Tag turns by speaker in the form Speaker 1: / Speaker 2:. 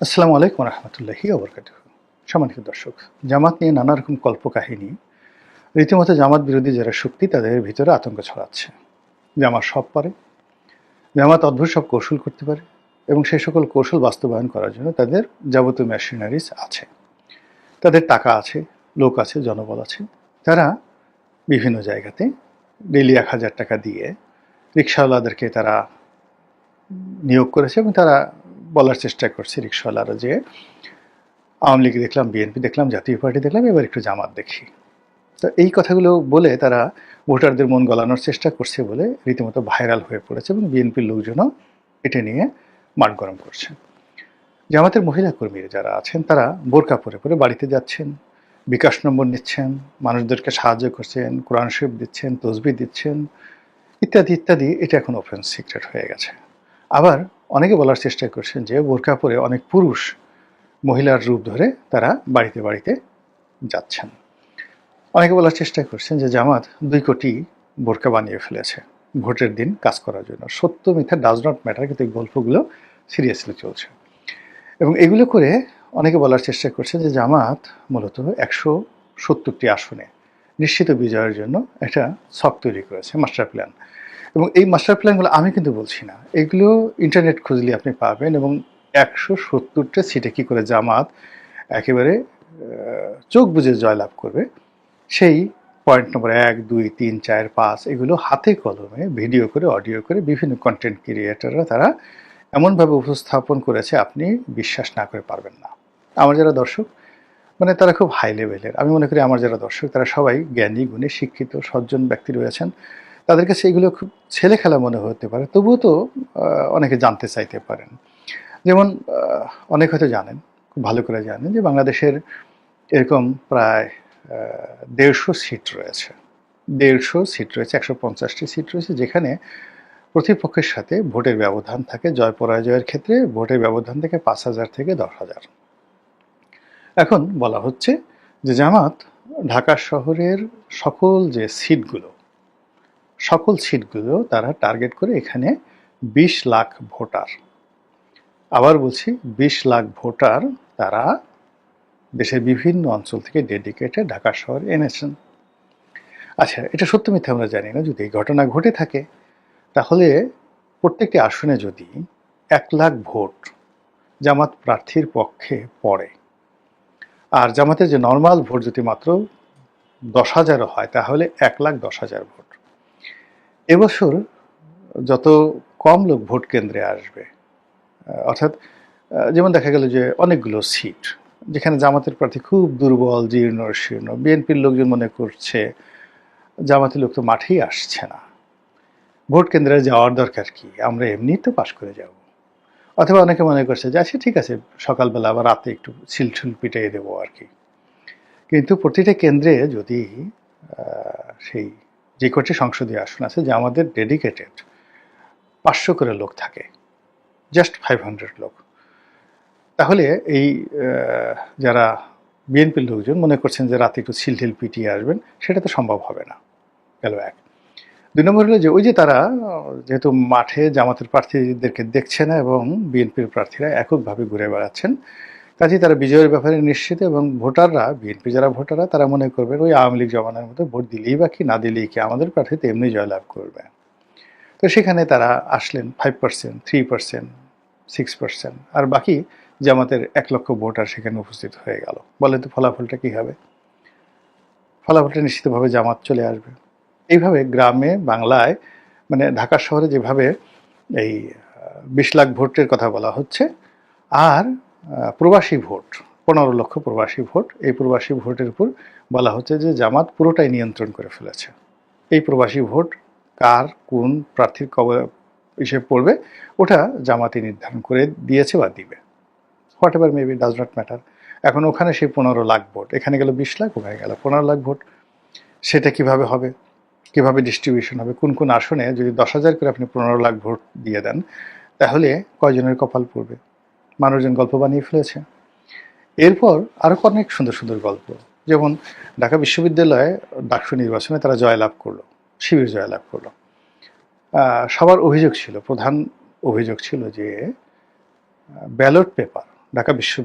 Speaker 1: আসসালামু আলাইকুম রহমতুল্লাহি আবরকাত সম্মানিত দর্শক, জামাত নিয়ে নানা রকম কল্পকাহিনী, রীতিমতো জামাত বিরোধী যারা শক্তি, তাদের ভিতরে আতঙ্ক ছড়াচ্ছে। জামাত সব পারে, জামাত অদ্ভুত সব কৌশল করতে পারে এবং সেই সকল কৌশল বাস্তবায়ন করার জন্য তাদের যাবতীয় মেশিনারিজ আছে। তাদের টাকা আছে, লোক আছে, জনবল আছে। তারা বিভিন্ন জায়গাতে ডেলি এক হাজার টাকা দিয়ে রিক্সাওয়ালাদেরকে তারা নিয়োগ করেছে এবং তারা বলার চেষ্টা করছে রিক্সাওয়ালারা যে আওয়ামী লীগ দেখলাম, বিএনপি দেখলাম, জাতীয় পার্টি দেখলাম, এবার একটু জামাত দেখি। তো এই কথাগুলো বলে তারা ভোটারদের মন গলানোর চেষ্টা করছে বলে রীতিমতো ভাইরাল হয়ে পড়েছে এবং বিএনপির লোকজনও এটা নিয়ে মাঠ গরম করছে। জামাতের মহিলা কর্মীরা যারা আছেন, তারা বোরকা পরে পরে বাড়িতে যাচ্ছেন, বিকাশ নম্বর নিচ্ছেন, মানুষদেরকে সাহায্য করছেন, কোরআন শরীফ দিচ্ছেন তসবি দিচ্ছেন, ইত্যাদি ইত্যাদি, এটা এখন ওপেন সিক্রেট হয়ে গেছে। আবার অনেকে বলার চেষ্টা করছেন যে বোরকা পরে অনেক পুরুষ মহিলার রূপ ধরে তারা বাড়িতে বাড়িতে যাচ্ছেন। অনেকে বলার চেষ্টা করছেন যে জামাত দুই কোটি বোরকা বানিয়ে ফেলেছে। ভোটের দিন কাজ করার জন্য। সত্য, মিথ্যা ডাজ নট ম্যাটার কিন্তু এই গল্পগুলো সিরিয়াসলি চলছে। এবং এগুলো করে অনেকে বলার চেষ্টা করছে যে জামাত মূলত একশো সত্তরটি আসনে নিশ্চিত বিজয়ের জন্য একটা ছক তৈরি করেছে মাস্টার প্ল্যান এবং এই মাস্টার প্ল্যানগুলো আমি কিন্তু বলছি না। এগুলো ইন্টারনেট খুঁজলে আপনি পাবেন এবং একশো সত্তরটা সিটে কী করে জামাত একেবারে চোখ বুঝে জয়লাভ করবে, সেই পয়েন্ট নম্বর এক, দুই, তিন, চার, পাঁচ, এগুলো হাতে কলমে ভিডিও করে অডিও করে বিভিন্ন কন্টেন্ট ক্রিয়েটাররা তারা এমনভাবে উপস্থাপন করেছে আপনি বিশ্বাস না করে পারবেন না। আমার যারা দর্শক মানে তারা খুব হাই লেভেলের আমি মনে করি আমার যারা দর্শক, তারা সবাই জ্ঞানী, গুণী, শিক্ষিত, সজ্জন ব্যক্তি রয়েছেন। তাদের কাছে এগুলো খুব ছেলে খেলা মনে হতে পারে। তবুও তো অনেকে জানতে চাইতে পারেন। যেমন অনেক হয়তো জানেন, খুব ভালো করে জানেন যে বাংলাদেশের এরকম প্রায় দেড়শো সিট রয়েছে। দেড়শো সিট রয়েছে, একশো পঞ্চাশটি সিট রয়েছে, যেখানে প্রতিপক্ষের সাথে ভোটের ব্যবধান থাকে, জয় পরাজয়ের ক্ষেত্রে ভোটের ব্যবধান থেকে পাঁচ হাজার থেকে দশ হাজার। এখন বলা হচ্ছে যে জামাত ঢাকা শহরের সকল যে সিটগুলো সকল সিটগুলো তারা টার্গেট করে এখানে বিশ লাখ ভোটার। আবার বলছি, বিশ লাখ ভোটার তারা দেশের বিভিন্ন অঞ্চল থেকে ডেডিকেটে ঢাকা শহরে এনেছেন। আচ্ছা এটা সত্য মিথ্যা আমরা জানি না। যদি এই ঘটনা ঘটে থাকে, তাহলে প্রত্যেকটি আসনে যদি এক লাখ ভোট জামাত প্রার্থীর পক্ষে পড়ে, আর জামাতের যে নর্মাল ভোট যদি মাত্র দশ হাজারও হয়, তাহলে এক লাখ দশ হাজার ভোট। এবছর যত কম লোক ভোট কেন্দ্রে আসবে অর্থাৎ যেমন দেখা গেল যে অনেকগুলো সিট, যেখানে জামাতের প্রার্থী খুব দুর্বল, জীর্ণ, শীর্ণ, বিএনপির লোকজন মনে করছে জামাতের লোক তো মাঠেই আসছে না। ভোট কেন্দ্রে যাওয়ার দরকার কি? আমরা এমনি তো পাশ করে যাব। অথবা অনেকে মনে করছে যে আচ্ছা ঠিক আছে, সকালবেলা আবার রাতে একটু ছিলছুল পিটাই দেবো আর কি। কিন্তু প্রতিটা কেন্দ্রে যদি সেই যে কটি সংসদীয় আসন আছে, যে আমাদের ডেডিকেটেড পাঁচশো করে লোক থাকে জাস্ট ফাইভ হান্ড্রেড লোক। তাহলে এই যারা বিএনপির লোকজন মনে করছেন যে রাতে একটু ছিলঠিল পিটিয়ে আসবেন, সেটা তো সম্ভব হবে না, গেল এক। দুই নম্বর হলো যে ওই যে তারা, যেহেতু মাঠে জামাতের প্রার্থীদেরকে দেখছে না এবং বিএনপির প্রার্থীরা এককভাবে ঘুরে বেড়াচ্ছেন কাজেই তারা বিজয়ের ব্যাপারে নিশ্চিত এবং ভোটাররা, বিএনপি যারা ভোটাররা, তারা মনে করবেন ওই আওয়ামী লীগ জমানার মতো ভোট দিলেই বা কি, না দিলেই কি আমাদের প্রার্থী তো এমনি জয়লাভ করবে। তো সেখানে তারা আসলেন five percent three percent six percent আর বাকি জামাতের এক লক্ষ ভোটার সেখানে উপস্থিত হয়ে গেল। বলেন তো ফলাফলটা কী হবে? ফলাফলটা নিশ্চিতভাবে জামাত চলে আসবে। এইভাবে গ্রামে, বাংলায় মানে ঢাকা শহরে যেভাবে এই বিশ লাখ ভোটের কথা বলা হচ্ছে, আর প্রবাসী ভোট, পনেরো লক্ষ প্রবাসী ভোট। এই প্রবাসী ভোটের উপর বলা হচ্ছে যে জামাত পুরোটাই নিয়ন্ত্রণ করে ফেলেছে। এই প্রবাসী ভোট কার, কোন প্রার্থীর কবে হিসেবে পড়বে, ওটা জামাতি নির্ধারণ করে দিয়েছে বা দিবে। Whatever maybe does not matter এখন ওখানে সেই পনেরো লাখ ভোট, এখানে গেল বিশ লাখ, ওখানে গেল পনেরো লাখ ভোট। সেটা কীভাবে হবে? কীভাবে ডিস্ট্রিবিউশন হবে? কোন কোন আসনে যদি দশ হাজার করে আপনি পনেরো লাখ ভোট দিয়ে দেন, তাহলে কয়জনের কপাল পড়বে? মানুষজন গল্প বানিয়ে ফেলেছে। এরপর আরও অনেক সুন্দর সুন্দর গল্প। যেমন ঢাকা বিশ্ববিদ্যালয়ে ডাকসু নির্বাচনে তারা জয়লাভ করল, শিবির জয়লাভ করল। সবার অভিযোগ ছিল, প্রধান অভিযোগ ছিল যে ব্যালট পেপার ঢাকা বিশ্ব